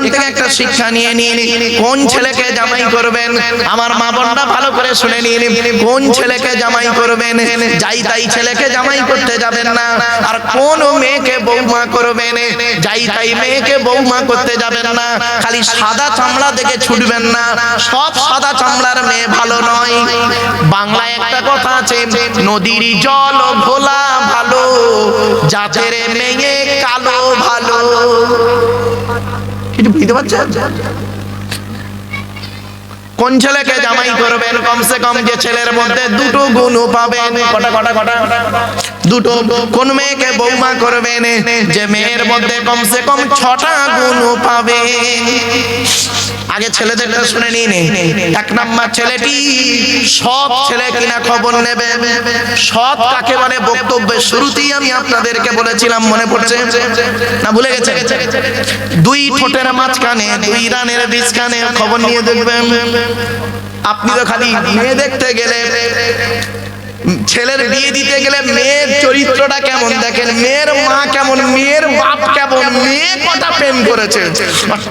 এখান থেকে একটা শিক্ষা নিয়ে নিন। কোন ছেলেকে জামাই করবেন? আমার মা বোনরা ভালো করে শুনে নিন। কোন ছেলেকে জামাই করবেন? যাই তাই ছেলেকে জামাই করতে যাবেন না। আর কোন মেয়েকে বৌমা করবেন? যাই তাই মেয়েকে বৌমা করতে যাবেন না। খালি সাদা চামড়া দেখে ছুটবেন না। সব সাদা চামড়ার মেয়ে ভালো নয়। বাংলায় একটা কথা আছে, নদীর জল ভোলা ভালো, জাতের মেয়ে কালো ভালো। কিছু বুঝতে পারছেন কোন ছেলেকে জামাই করবেন? কমসে কম যে ছেলের মধ্যে দুটো গুণ পাবেন। কটা কটা কটা? দুটো কোন মেয়েকে বৌমা করবেন? যে মেয়ের মধ্যে কমসে কম ছটা গুণ পাবেন। আগে ছেলেদেরটা শুনে নিন এক নাম্বার ছেলেটি সৎ ছেলে কিনা খবর নেবে? সৎ কাকে মানে বক্তব্যের শুরুতেই আমি আপনাদেরকে বলেছিলাম মনে পড়ছে? না ভুলে গেছে? দুই ঠোঁটের মাঝখানে দুই রানের বীজখানে খবর নিয়ে দেখবেন। আপনি তো খালি মেয়ে দেখতে গেলে, ছেলের বিয়ে দিতে গেলে মেয়ের চরিত্রটা কেমন দেখেন? মেয়ের মা কেমন? মেয়ের বাপ কেমন? মেয়ে কটা প্রেম করেছে?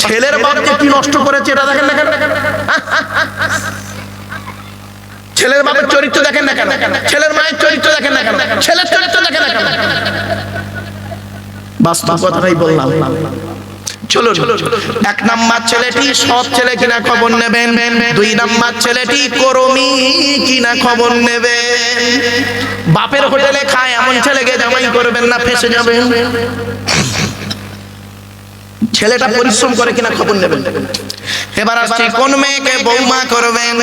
ছেলের বাপ যে কি নষ্ট করেছে এটা দেখেন দেখেন ছেলের বাপের চরিত্র দেখেন না কেন? ছেলের মায়ের চরিত্র দেখেন না কেন? ছেলের চরিত্র দেখেন না কেন? বাস্তব কথাটাই বললাম। এক নাম্বার ছেলেটি সব ছেলে কিনা খবর নেবেন। দুই নাম্বার ছেলেটি করমি কিনা খবর নেবেন। বাপের হোটেলে খায় এমন ছেলেকে জামাই করবেন না ফেসে যাবেন। ছেলেটা পরিশ্রম করে কিনা খবর নেবেন। এবার আসছি, কোন মেয়েকে বৌমা করবেন?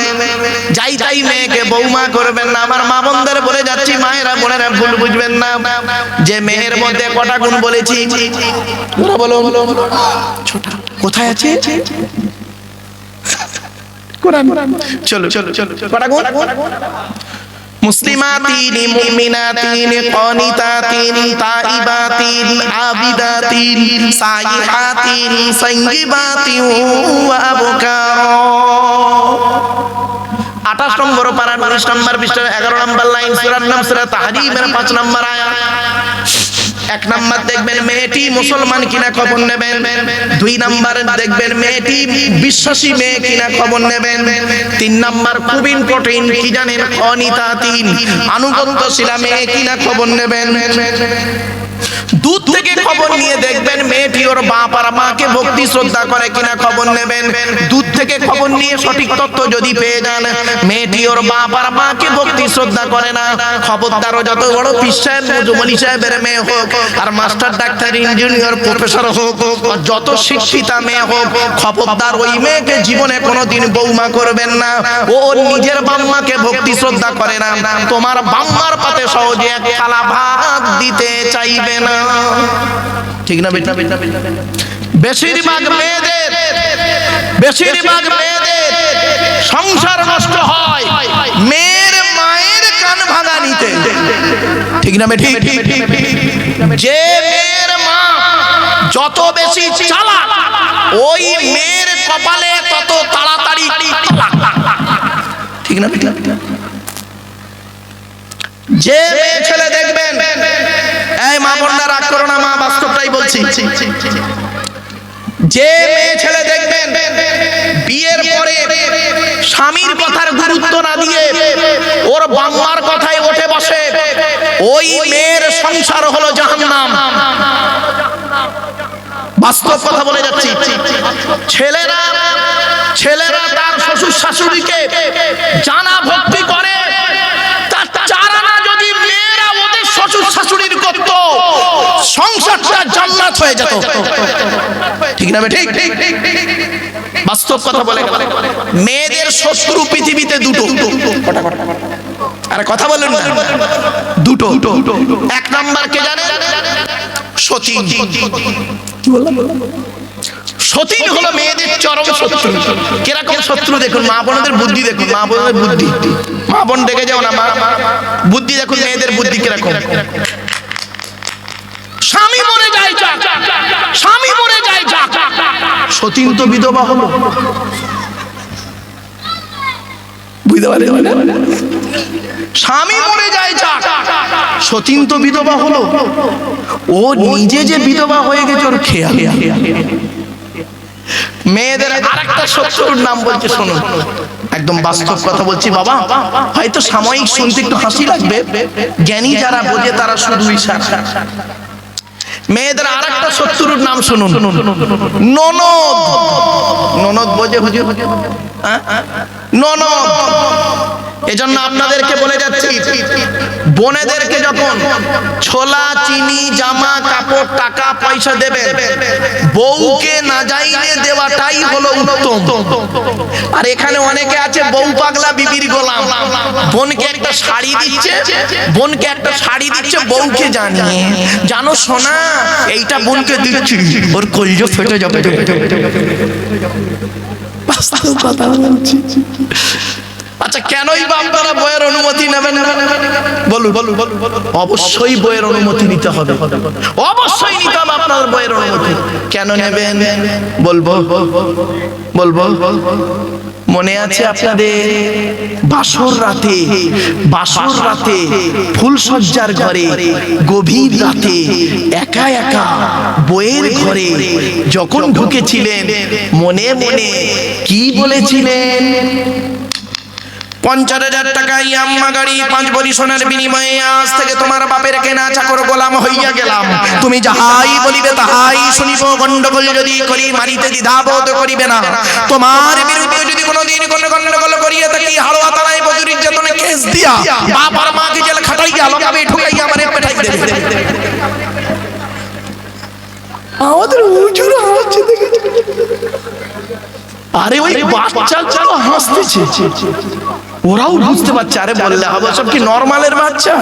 যাই তাই মেয়েকে বৌমা করবেন না। আমার মা বোনদের বলে যাচ্ছি, মায়েরা, বোনেরা ভুল বুঝবেন না। যে মেয়ের মধ্যে কটা গুণ বলেছি বলো কোথায় আছে? চলো চলো চলো, কটা গুণ? মুসলিমাতিন, মুমিনাতিন, কনিতাতিন, তাইবাতিন, আবিদাতিন, সাইহাতিন সাইয়িবাতিন ওয়া আবকার। 28 নম্বর পারা 19 নম্বর পৃষ্ঠা 11 নম্বর লাইন, সূরার নাম সূরা তাহরিমের 5 নম্বর আয়াত। এক নাম্বার দেখবেন মেয়েটি মুসলমান কিনা খবর নেবেন। দুই নাম্বার দেখবেন মেয়েটি বিশ্বাসী মেয়ে কিনা খবর নেবেন। তিন নাম্বার খুব ইম্পর্টেন্ট কি জানেন? অনিতা তিন। আনুগত্যশীলা মেয়ে কিনা খবর নেবেন। দুধ থেকে খবর নিয়ে দেখবেন মেয়েটি ওর বাপ আর মাকে ভক্তি শ্রদ্ধা করে কিনা খবর নেবেন? দুধ থেকে খবর নিয়ে সঠিক তথ্য যদি পেয়ে যান, মেয়েটি ওর বাপ আর মাকে ভক্তি শ্রদ্ধা করে না। খবরদারও যত বড় পিস সাহেব মজুমলি সাহেবের মেয়ে হোক আর মাস্টার ডাক্তার, ইঞ্জিনিয়ার, প্রফেসর হোক যত শিক্ষিতা মেয়ে হোক, খবরদার ওই মেয়েকে জীবনে কোনোদিন বৌমা করবেন না। ও নিজের বাম্মাকে ভক্তি শ্রদ্ধা করে না। তোমার বাম্মার পাতে সহজে এক থালা ভাত দিতে চাইবে না। ঠিক না বেটা? বেটা বেশিরভাগ মেয়েদের বেশিরভাগ মেয়েদের সংসার নষ্ট হয় মেয়ের মায়ের কান ভাঙা নিতে। ঠিক না বেঠি যে মেয়ের মা যত বেশি চালা ওই মেয়ের কপালে তত তাড়াতাড়ি। ঠিক না বেঠি যে মেয়ে ছেলে দেখবেন, এই মা বোনরা রাগ মা বাস্তবটাই বলছি যে মেয়ে ছেলে দেখবেন বিয়ের পরে স্বামীর কথার গুরুত্ব না দিয়ে ওর বাম্মার কথায় ওঠে বসে। ওই মেয়ের সংসার হলো জাহান্নাম। বাস্তব কথা বলে যাচ্ছি। ছেলেরা ছেলেরা তার শ্বশুর শাশুড়িকে জানা জান্নাত হয়ে যেত। ঠিক না? ঠিক? বাস্তব কথা বলে মেয়েদের শত্রু পৃথিবীতে দুটো। আরে কথা বলেন না। দুটো। এক নাম্বার কে জানে? সতীন। সতীন হলো মেয়েদের চরম শত্রু। কীরকম শত্রু দেখুন? মা বোনদের বুদ্ধি দেখুন। মা বোনদের বুদ্ধি। মা বোন দেখে যাও না মা। বুদ্ধি দেখুন মেয়েদের বুদ্ধি কীরকম। স্বামী মরে স্বামী মরে যায় যাক। সতীন তো বিধবা হলো। স্বামী মরে যায় যাক। সতীন তো বিধবা হলো। ও নিজে যে বিধবা হয়ে গেছে, ওর খেয়াল মেয়েদের আরেকটা শত্রুর নাম বলছে শুনুন একদম বাস্তব কথা বলছি, বাবা। হয়তো সাময়িক শুনতে একটু হাসি লাগবে। জ্ঞানী যারা বোঝে, তারা শুধু মেয়েদের আর একটা শত্রুর নাম শুনুন। ননদ। ননদ বোঝে হুজুর? হ্যাঁ? ননদ। এজন্য আপনাদেরকে বলে যাচ্ছি, বোনেদেরকে যখন ছোলা, চিনি, জামা কাপড় টাকা পয়সা দেবে। বউকে না যাইলে দেওয়াটাই হলো উত্তম। আর এখানে অনেকে আছে, বউ পাগলা বিবির গোলাম। বোনকে একটা শাড়ি দিচ্ছে, বোনকে একটা শাড়ি দিচ্ছে বউকে জানিয়ে। জানো সোনা, এইটা বোনকে দিচ্ছি। ওর কলজ ফেটে যাবে। কথা বলছি। আচ্ছা কেনই বা আপনারা বইয়ের অনুমতি নেবেন না? বলুন অবশ্যই বইয়ের অনুমতি নিতে হবে। অবশ্যই নিতে হবে আপনার বইয়ের অনুমতি। কেন নেবেন? বলব বলব। মনে আছে আপনাদের? বাসর রাতে বাসর রাতে ফুলসজ্জার ঘরে, গভীর রাতে একা একা বইয়ের ঘরে যখন ঢুকেছিলেন, মনে মনে কি বলেছিলেন? পঞ্চাশ হাজার টাকা ইয়াম্মা গাড়ি পাঁচ বড়ি সোনার বিনিময়ে আজ থেকে তোমার বাপের কেনা চাকর গোলাম হইয়া গেলাম। তুমি যাহাই বলিবে তাহাই শুনিব, গন্ডগোল যদি করি, মারিতে দ্বিধাবোধ করিবে না। তোমার বিরুদ্ধে যদি কোনোদিন কোন গন্ডগোল করিয়া থাকি হাড়োয়া তারাই বজুরির যতনে কেস দিয়া, বাপ আর মাকে জেল খাটাইয়া লকাবে ঠুকাইয়া আমারে পেঠাই দেবে। আমাদের উজুর হচ্ছে আরে ওই বাচ্চাগুলো হাসতেছে। ওরাও বুঝতে পারছে আরে বললে হবে সব কি নর্মালের বাচ্চা?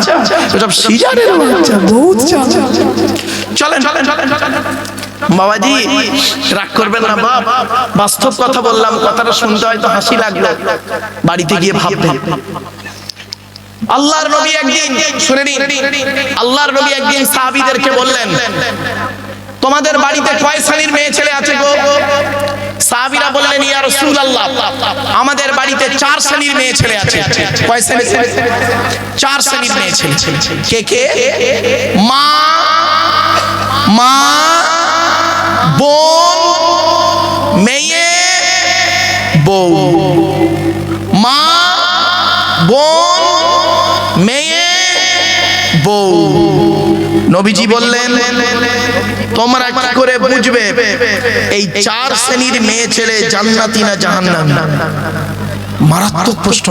সব সিজারের বাচ্চা? বহুত চলেন চলেন চলেন বাবাজি রাগ করবেন না বাপ। বাস্তব কথা বললাম কথাটা শুনতে হয়তো হাসি লাগল। বাড়িতে গিয়ে ভাববেন আল্লাহর নবী একদিন শুনে নিন আল্লাহর নবী একদিন সাহাবীদেরকে বললেন তোমাদের বাড়িতে কয় শ্রেণির মেয়ে ছেলে আছে গো? সাহাবীরা বললেন, ইয়া রাসূলুল্লাহ, আমাদের বাড়িতে চার শ্রেণির মেয়ে ছেলে আছে। কয় শ্রেণির চার শ্রেণির মেয়ে ছেলে। কে কে? মা মা, বোন, মেয়ে, বউ। মা, বোন, মেয়ে, বউ। নবীজি বললেন, তোমরা কি করে বুঝবে? এই চার শ্রেণির মেয়ে ছেলে জান্নাতি না জাহান্নামী? মারাত্মক প্রশ্ন।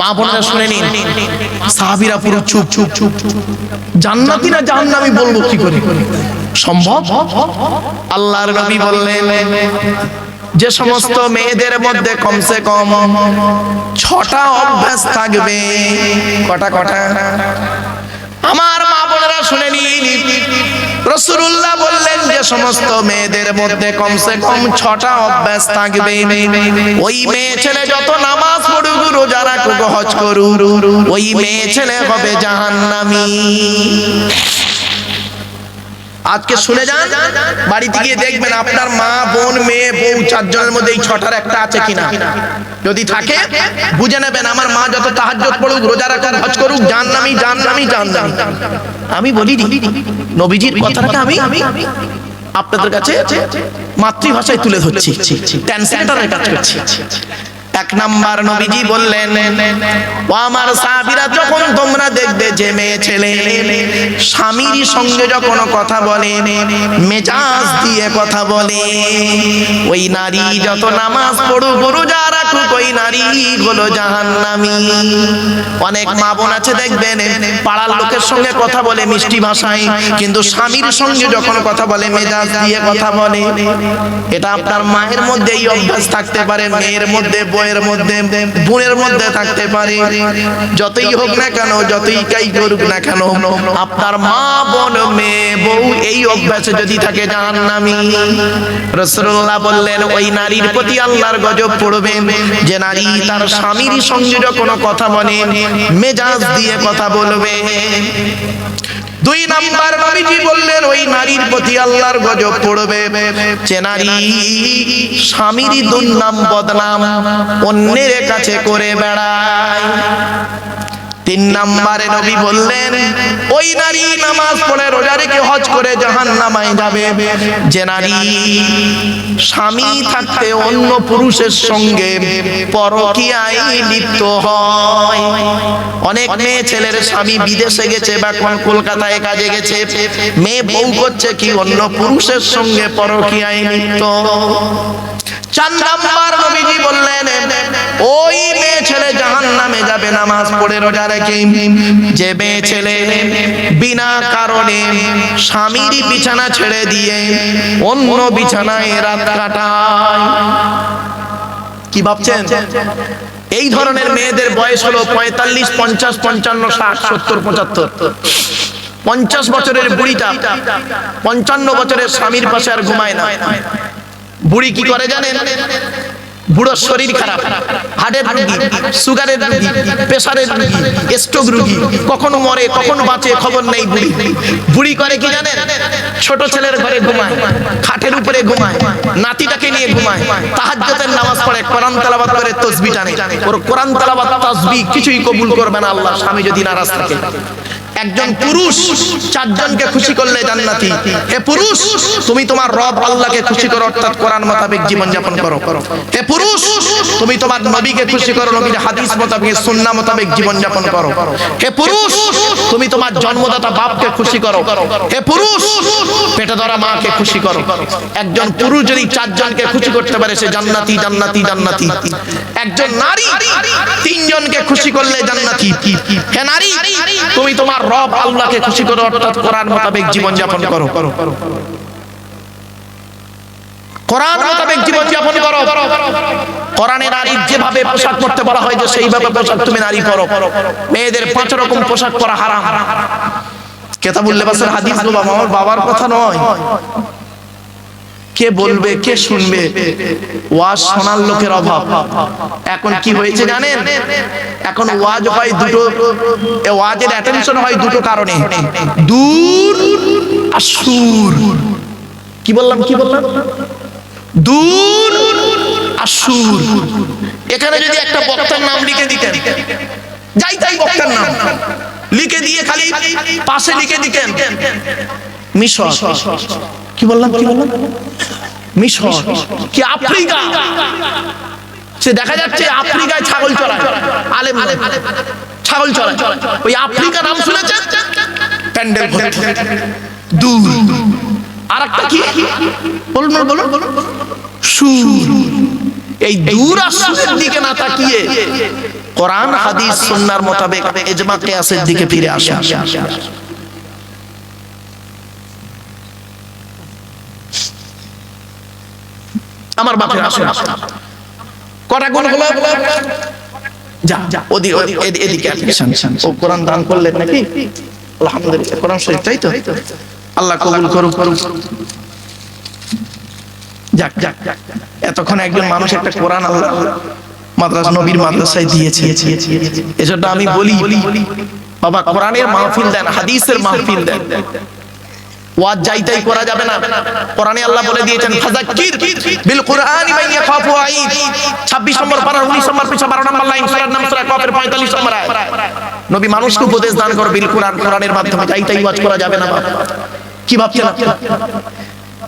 মা বোনেরা শুনে নিন, সাহাবীরা পুরো চুপ চুপ চুপ। জান্নাতি না জাহান্নামী বলব কি করে? সম্ভব? আল্লাহর নবী বললেন, যে সমস্ত মেয়েদের মধ্যে কমসে কম ছটা অভ্যাস থাকবে। কটা কটা? রসুল্লাহ বললেন যে সমস্ত মেয়েদের মধ্যে কমসে কম ছটা অভ্যাস থাকবে। ওই মেয়ে ছেলে যত নামাজ পড়ুক, রোজা রাখুক, হজ করুক, ওই মেয়ে ছেলে হবে জাহান্নামী। আজকে শুনে যান বাড়িতে গিয়ে দেখবেন আপনার মা বোন মেয়ে বউ চারজনের মধ্যে এই ছটার একটা আছে কিনা? যদি থাকে বুঝে নেবেন আমার মা যত তাহাজ্জুদ পড়ুক রোজা রাখুক হজ করুক জাহান্নামী জান জাহান্নামী আমি বলি নবীজির কথাটা আমি আপনাদের কাছে মাতৃভাষায় তুলে ধরছি। ট্রান্সলেটরের কাজ করছি। এক নাম্বার নবীজি বললেন, ও আমার সাহাবীরা, যখন তোমরা দেখবে যে মেয়ে ছেলে স্বামীর সঙ্গে যখন কথা বলে, মেজাজ দিয়ে কথা বলে, ওই নারী যত নামাজ পড়ুক, রোজা রাখুক, ওই নারী হলো জাহান্নামী। অনেক মা বোন আছে, দেখবেন, পাড়ার লোকের সঙ্গে কথা বলে মিষ্টি ভাষায়, কিন্তু স্বামীর সঙ্গে যখন কথা বলে, মেজাজ দিয়ে কথা বলে। এটা আপনার মায়ের মধ্যে এই অভ্যাস থাকতে পারে, মেয়ের মধ্যে বইয়ের মধ্যে, বোনের মধ্যে থাকতে পারে। যতই হোক না কেন, যতই কাই করুক না কেন, আপনার মা, বোন, মেয়ে, বউ এই অভ্যাসে যদি থাকে জাহান্নামী। রাসূলুল্লাহ বললেন, ওই নারীর প্রতি আল্লাহর গজব পড়বে। যে নারী তার স্বামীর সঙ্গে যখন কথা বলে, মেজাজ দিয়ে কথা বলবে। দুই নাম্বার নবীজি বললেন, ওই নারীর প্রতি আল্লাহর গজব পড়বে। যে নারী স্বামীর দুর্নাম বদনাম অন্যের কাছে করে বেড়ায়। তিন নম্বরে নবী বললেন, ওই নারী নামাজ পড়ে রোজা রেখে হজ করে জাহান নামায় যাবে। যে নারী স্বামী থাকতে অন্য পুরুষের সঙ্গে পরকীয়ায় লিপ্ত হয়। অনেক মেয়ে ছেলের স্বামী বিদেশে গেছে বা কলকাতায় কাজে গেছে, মেয়ে বউ করছে কি অন্য পুরুষের সঙ্গে পরকীয়ায় লিপ্ত? চার নাম্বার নবীজি বললেন, ওই মেয়ে ছেলে জাহান নামে যাবে, নামাজ পড়ে রোজা রেখে। যে মেয়ে ছেলে বিনা কারণে স্বামীর বিছানা ছেড়ে দিয়ে অন্য বিছানায় রাত কাটায়। কি ভাবছেন? এই ধরনের মেয়েদের বয়স হলো পঁয়তাল্লিশ, পঞ্চাশ, পঞ্চান্ন, ষাট, সত্তর, পঁচাত্তর। পঞ্চাশ বছরের বুড়িটা, পঞ্চান্ন বছরের স্বামীর পাশে আর ঘুমায় না। বুড়ি কি করে জানেন? বুড়োর শরীর খারাপ হার্টের রুগী, সুগারের রুগী প্রেসারের রুগী স্ট্রোক রুগী, কখনো মরে, কখনো বাঁচে, খবর নেই বুড়ি। বুড়ি করে কি জানেন? ছোট ছেলের ঘরে ঘুমায়, খাটের উপরে ঘুমায়, নাতিটাকে নিয়ে ঘুমায়, তাহাজ্জুদের নামাজ পড়ে, কোরআন তেলাওয়াত করে তসবিহ টানে। ওর কোরআন তেলাওয়াত, তাসবিহ কিছুই কবুল করবে না আল্লাহ স্বামী যদি নারাজ থাকে। একজন পুরুষ চারজনকে খুশি করলে জান্নাতি। হে পুরুষ, তুমি তোমার রব আল্লাহকে খুশি করো, অর্থাৎ কোরআন মোতাবেক জীবন যাপন করো। হে পুরুষ, তুমি তোমার নবীকে খুশি করো, নবীর হাদিস মোতাবেক, সুন্নাহ মোতাবেক জীবন যাপন করো। হে পুরুষ, তুমি তোমার জন্মদাতা বাপকে খুশি করো। হে পুরুষ পেটে ধরা মাকে খুশি করো। একজন পুরুষ যদি চারজনকে খুশি করতে পারে, সে জান্নাতি জান্নাতি জান্নাতি। একজন নারী তিনজনকে খুশি করলে জান্নাতি। হে নারী, তুমি তোমার রব আল্লাহকে খুশি করো, অর্থাৎ কোরআন মোতাবেক জীবন যাপন করো। কোরআন মোতাবেক জীবন যাপন করো। কোরআনে নারীর যেভাবে পোশাক পরতে বলা হয় যে সেইভাবে পোশাক তুমি নারী করো মেয়েদের পাঁচ রকম পোশাক পরা হারাম। কেতাবুল লেবাসের হাদিস বাবা আমার বাবার কথা নয়। কে বলবে, কে শুনবে? ওয়াজ শোনার লোকের অভাব। এখন কি হয়েছে জানেন? এখন ওয়াজ হয় দুটো ওয়াজের অ্যাটেনশন হয় দুটো কারণে। দূর আর সুর। কি বললাম কি বললাম? দূর আর সুর। এখানে যদি একটা বক্তার নাম লিখে দিতেন, যাই তাই বক্তার নাম, লিখে দিয়ে খালি পাশে লিখে দিতেন। মিশর। কি বললাম কি বললাম? মিশর কি আফ্রিকা? সে দেখা যাচ্ছে আফ্রিকায় ছাগল চড়ায়। আলেম আলেম ছাগল চড়ায়। ওই আফ্রিকা নাম শুনেছেন? প্যান্ডেল ভর্তি দূর। আর একটা কি? বলুন বলুন বলুন। সুর। এই দূর আর সুরের দিকে না তাকিয়ে। কোরআন হাদিস সুন্নাহর মোতাবেক ইজমা কিয়াসের দিকে ফিরে আসা আমার বাপের আসুন কটা গুণ হলো? যা যা। ওদি ওদি এদিকে ও কোরআন দান করলেন নাকি? আলহামদুলিল্লাহ কোরআন শরীফ তাই তো? আল্লাহ কবুল করুক। করুক। যাক যাক এতক্ষণ একজন মানুষ একটা কোরআন আল্লাহ মাদ্রাস নবীর মাদ্রাসায় দিয়েছে। এজন্য আমি বলি বাবা কোরআনের মাহফিল দেন হাদিসের মাহফিল দেন। ওয়াজ যাইতাই করা যাবে না। কোরআনে আল্লাহ বলে দিয়েছেন, ফাযাক্কির বিল কুরআনি মান ইয়াখাফু আইদ 26 নম্বর পারা 19 নম্বর পিছা 12 নম্বর লাইন, সূরার নাম সূরা কাফের 45 নম্বর আয়াত নবী মানুষকে উপদেশ দান কর, বিল কুরআন, কোরআনের মাধ্যমে যাইতাই ওয়াজ করা যাবে না কি ভাবছেন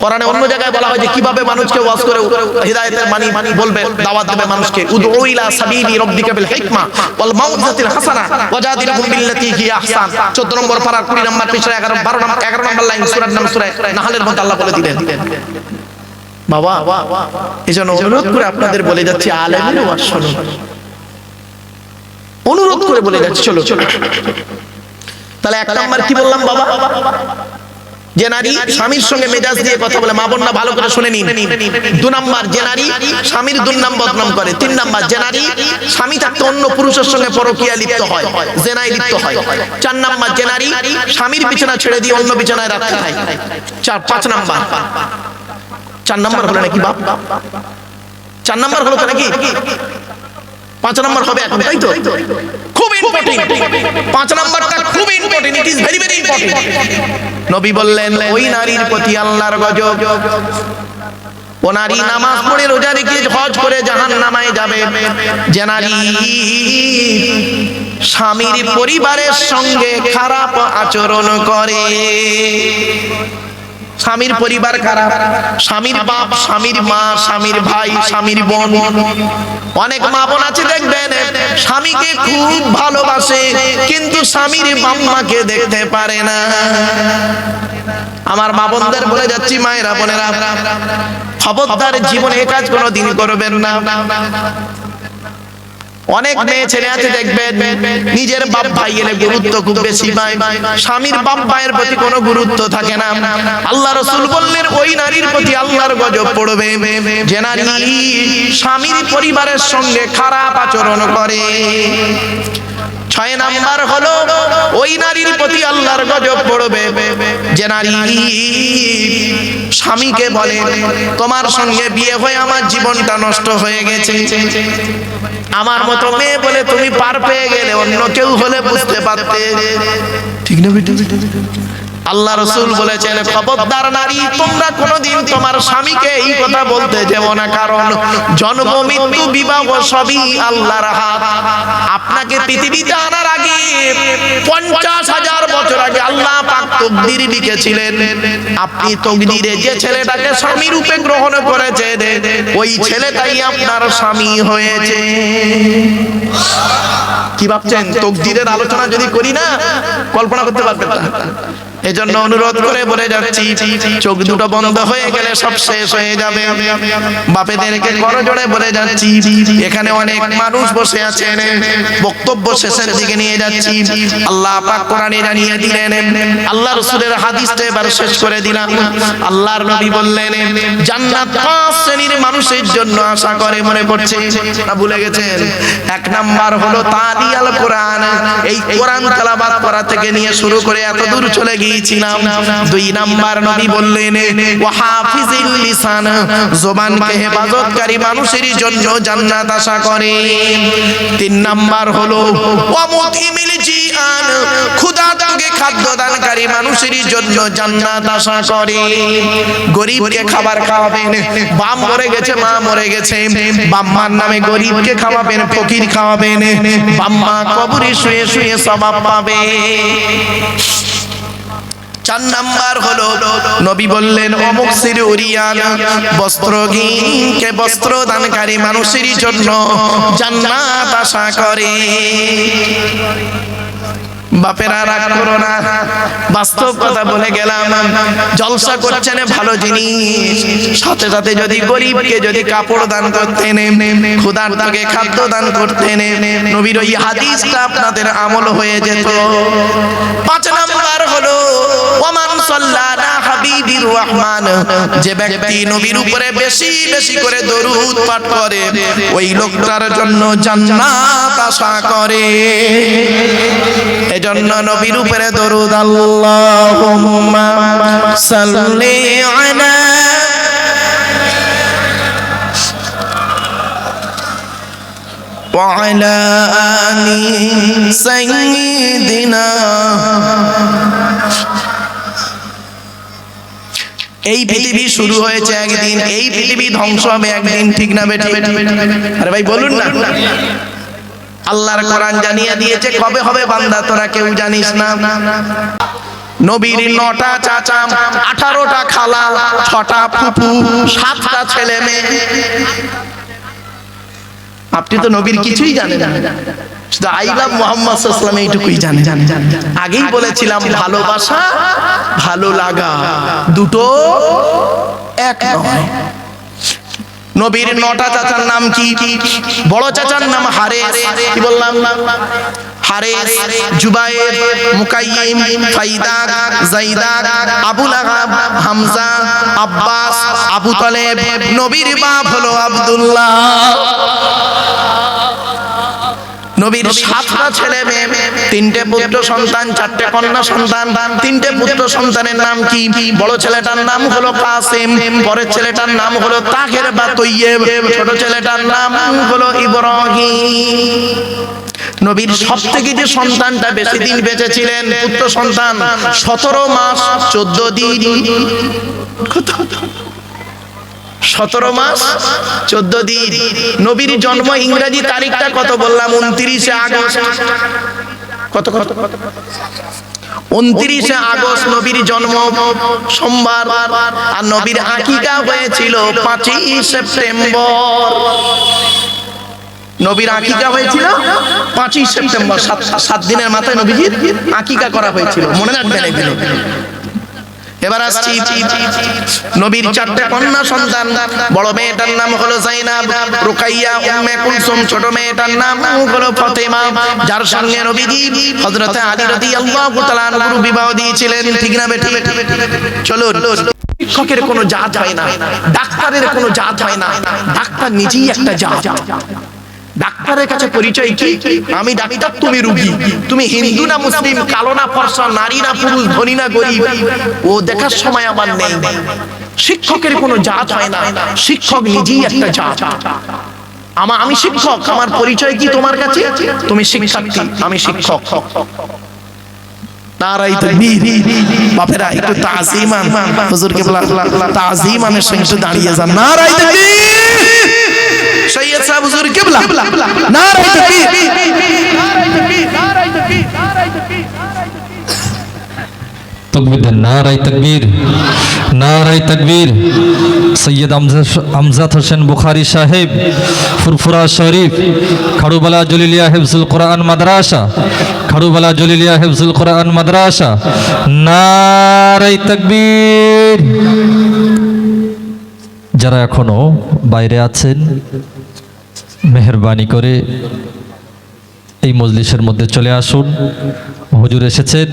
কোরআনে অন্য জায়গায় বলা হয় যে কীভাবে মানুষকে ওয়াজ করে হিদায়াতের মানি বলবে, দাওয়াত দেবে মানুষকে। উদউ ইলা সাবিলি রাব্বিকা বিল হিকমা ওয়াল মাউইজাতিল হাসানা ওয়াজাদিলহুম বিল্লাতি হি আহসান। 14 নম্বর পারা 20 নম্বর পৃষ্ঠা 11 12 নম্বর 11 নম্বর লাইন সূরার নাম সূরা নাহলের মধ্যে আল্লাহ বলে দিলেন। বাবা এজন্য অনুরোধ করে আপনাদের বলে যাচ্ছি, আলেমের ওয়াজ শুনুন অনুরোধ করে বলে যাচ্ছি চলো চলো। তাহলে এক নাম্বার কি বললাম বাবা? যে নারী স্বামীর সঙ্গে মেজাজ দিয়ে কথা বলে, মা বোনরা ভালো করে শুনে নিন। দু নাম্বার, যে নারী স্বামীর দুর্নাম বদনাম করে। তিন নাম্বার, যে নারী স্বামী থাকতে অন্য পুরুষের সঙ্গে পরকীয়া লিপ্ত হয়, জেনায় লিপ্ত হয়। চার নাম্বার, যে নারী স্বামীর বিছানা ছেড়ে দিয়ে অন্য বিছানায় রাত খায় চার, পাঁচ নাম্বার। চার নাম্বার হলো নাকি বাপ? চার নাম্বার হলো তো নাকি? পাঁচ নাম্বার হবে এখন, তাই তো? খুব ইম্পর্টেন্ট পাঁচ নাম্বারটা খুব important it is very very important নবী বললেন, ওই নারীর প্রতি আল্লাহর গজব। ও নারী নামাজ পড়ে রোজা রেখে হজ করে জাহান নামায় যাবে। যে নারী স্বামীর পরিবারের সঙ্গে খারাপ আচরণ করে স্বামীর পরিবার খারাপ, স্বামীর বাপ, স্বামীর মা, স্বামীর ভাই, স্বামীর বোন। অনেক মা বোন আছে, দেখবেন, স্বামীকে খুব ভালোবাসে, কিন্তু স্বামীর বাম্মাকে দেখতে পারে না। আমার মা বোনদের বলে যাচ্ছি, মায়েরা বোনেরা, খবরদার জীবনে কাজ কোনো দিন করবেন না। অনেক মেয়ে ছেলে আছে দেখবেন নিজের বাপ ভাই এলে গুরুত্ব খুব বেশি পায়। স্বামীর বাপ ভাইয়ের প্রতি কোনো গুরুত্ব থাকে না। আল্লাহ রসুল বললেন ওই নারীর প্রতি আল্লাহর গজব পড়বে। যে নারী স্বামীর পরিবারের সঙ্গে খারাপ আচরণ করে। ছয় নাম্বার হলো, ওই নারীর প্রতি আল্লাহর গজব পড়বে। যে নারী স্বামীকে বলে, তোমার সঙ্গে বিয়ে হয়ে আমার জীবনটা নষ্ট হয়ে গেছে। আমার মতো মেয়ে বলে তুমি পার পেয়ে গেলে অন্য কেউ হলে বুঝতে পারতে। ঠিক না আল্লাহ রসুল বলেছেন খবরদার নারী তোমরা কোনোদিন তোমার স্বামীকে এই কথা বলতে যেও না কারণ জন্ম মৃত্যু বিবাহ সবই আল্লাহর হাত। আপনাকে পৃথিবীতে আগে, পঞ্চাশ হাজার বছর আগে আল্লাহ পাক লিখেছিলেন। আপনি যে ছেলেটাকে স্বামী রূপে গ্রহণ ওই ছেলেটাই আপনার স্বামী হয়েছে। কি ভাবছেন? তকদিরের আলোচনা যদি করি না, কল্পনা করতে পারবেন না। এজন্য অনুরোধ করে বলে যাচ্ছি, চোখ দুটো বন্ধ হয়ে গেলে সব শেষ হয়ে যাবে। বাপেদেরকে করজোড়ে বলে যাচ্ছি, এখানে অনেক মানুষ বসে আছেন। বক্তব্য শেষের দিকে নিয়ে যাচ্ছি। আল্লাহ পাক কোরআনে জানিয়ে দিলেন, আল্লাহ রসুলের হাদিসটা এবার শেষ করে দিলাম। আল্লাহর নবী বললেন, জান্নাত পাঁচ শ্রেণির মানুষের জন্য আশা করে মনে পড়ছে। না ভুলে গেছেন? এক নাম্বার হলো তালিয়াল কোরআন। এই কোরআন তেলাবাত করা থেকে নিয়ে শুরু করে এত দূর চলে গিয়েছিলাম। দুই নাম্বার নবী বললেন, ওয়া হাফিজিল লিসান, জবানকে হেফাজতকারী মানুষের জন্য জান্নাত আশা করে। তিন নাম্বার হলো জন্য জান্নাত আশা করে। গরিবকে খাবার খাওয়াবেন, বাপ মরে গেছে, মা মরে গেছে। বাম্মার নামে গরিবকে খাওয়াবেন, ফকির খাওয়াবেন। বাম্মা কবরে শুয়ে শুয়ে সবাব পাবে। চার নাম্বার হলো, নবী বললেন অমুক সিরুরিয়ান বস্ত্রহীনকে বস্ত্র দানকারী মানুষের জন্য জান্নাত আশা করে। বাপেরা রাগ করো না। বাস্তব কথা বলে গেলাম। জলসা করছেন ভালো জিনিস। সাথে সাথে যদি গরিবকে যদি কাপড় দান করতে করতেন ক্ষুধার্তকে খাদ্য দান করতেন নবীর ওই হাদিসটা আপনাদের আমল হয়ে যেত। পাঁচ নাম্বার হলো, ওমান সাল্লানা হাবিবির রহমান। যে ব্যক্তি নবীর উপরে বেশি বেশি করে দরুদ পাঠ করে, ওই লোকটার জন্য জান্নাত আশা করে। এজন্য নবীর উপরে দরুদ আল্লাহুম্মা সাল্লি আলা وعلى آل سيدنا এই পৃথিবী শুরু হয়েছে একদিন এই পৃথিবী ধ্বংস হবে একদিন ঠিক না বেটা আরে ভাই বলুন না আল্লাহর কোরআন জানিয়ে দিয়েছে কবে হবে বান্দা? তোরা কেউ জানিস না? নবীর নটা চাচা আঠারোটা খালা ছটা ফুপু সাতটা ছেলে মেয়ে। আপনি তো নবীর কিছুই জানেন না। শুধু মোহাম্মদ এইটুকুই জানে আগেই বলেছিলাম ভালোবাসা ভালো লাগা। দুটো এক নয়। নবীর নটা চাচার নাম কি? বড় চাচার নাম হারেস। কি বললাম? হারেস জুবায়ের মুকাইয়িম ফাইদাক জাইদাক আবুল হামজা আব্বাস আবু তালেব। নবীর বাপ হলো আব্দুল্লাহ। নবীর সাতটা ছেলে মেয়ে তিনটে পুত্র সন্তান চারটে কন্যা সন্তান তিনটে পুত্র সন্তানের নাম কি? বড় ছেলেটার নাম হলো কাসেম পরের ছেলেটার নাম হলো তাহের বা তৈয়েব ছোট ছেলেটার নাম হলো ইব্রাহিম। নবীর সব থেকে যে সন্তানটা বেশি দিন বেঁচে ছিলেন পুত্র সন্তান সতেরো মাস চোদ্দ দিন। কত? সতেরো মাস, চোদ্দ দিন। নবীর জন্ম ইংরেজি তারিখটা কত বললাম? উনত্রিশে আগস্ট। কত কত উনত্রিশে আগস্ট নবীর জন্ম সোমবার। আর নবীর আকিকা হয়েছিল পাঁচই সেপ্টেম্বর। নবীর আকিকা হয়েছিল পাঁচই সেপ্টেম্বর সাত দিনের মাথায় নবীজির আকিকা করা হয়েছিল। মনে রাখবেন এগুলো। এবার আসছি নবীর চারটে কন্যা সন্তান। বড় মেয়েটার নাম হলো জাইনাব রুকাইয়া উম্মে কুলসুম। ছোট মেয়েটার নাম হলো ফাতেমা। যার সঙ্গে নবীজি হযরতে আলী রাদিয়াল্লাহু তাআলা আনহু বিবাহ দিয়েছিলেন। ঠিক না বেটি চলুন। শিক্ষকের কোনো জাত হয় না। ডাক্তারের কোনো জাত হয় না। ডাক্তার নিজেই একটা জাত। ডাক্তারের কাছে পরিচয় কি? আমি ডাক্তার তুমি রুগী। তুমি হিন্দু না মুসলিম, কালো না ফর্সা, নারী না পুরুষ, ধনী না গরিব। ও দেখার সময় আমার নেই শিক্ষকের কোনো জাত হয় না। শিক্ষক নিজেই একটা জাত। আমা আমি শিক্ষক, আমার পরিচয় কি তোমার কাছে? তুমি শিক্ষার্থী, আমি শিক্ষক। নারাই তাকবীর। বাপেরা, একটু তাজিমান। হুজুরকে তাজিমানের সঙ্গে দাঁড়িয়ে যান। নারাই তাকবীর। সৈয়দ সাহেব হুজুর কিবলা। নারাই তাকবীর। তকবির। দেন নারাই তকবীর। নারাই তকবীর। সৈয়দ আমজাদ হোসেন বুখারি সাহেব ফুরফুরা শরীফ খাড়ুবালা জলিলিয়া হেফজুল কোরআন মাদ্রাসা খাড়ুবালা জলিলিয়া হেফজুল কোরআন মাদ্রাসা। নারাই তকবীর। যারা এখনও বাইরে আছেন মেহরবানি করে এই মজলিসের মধ্যে চলে আসুন। হুজুর এসেছেন।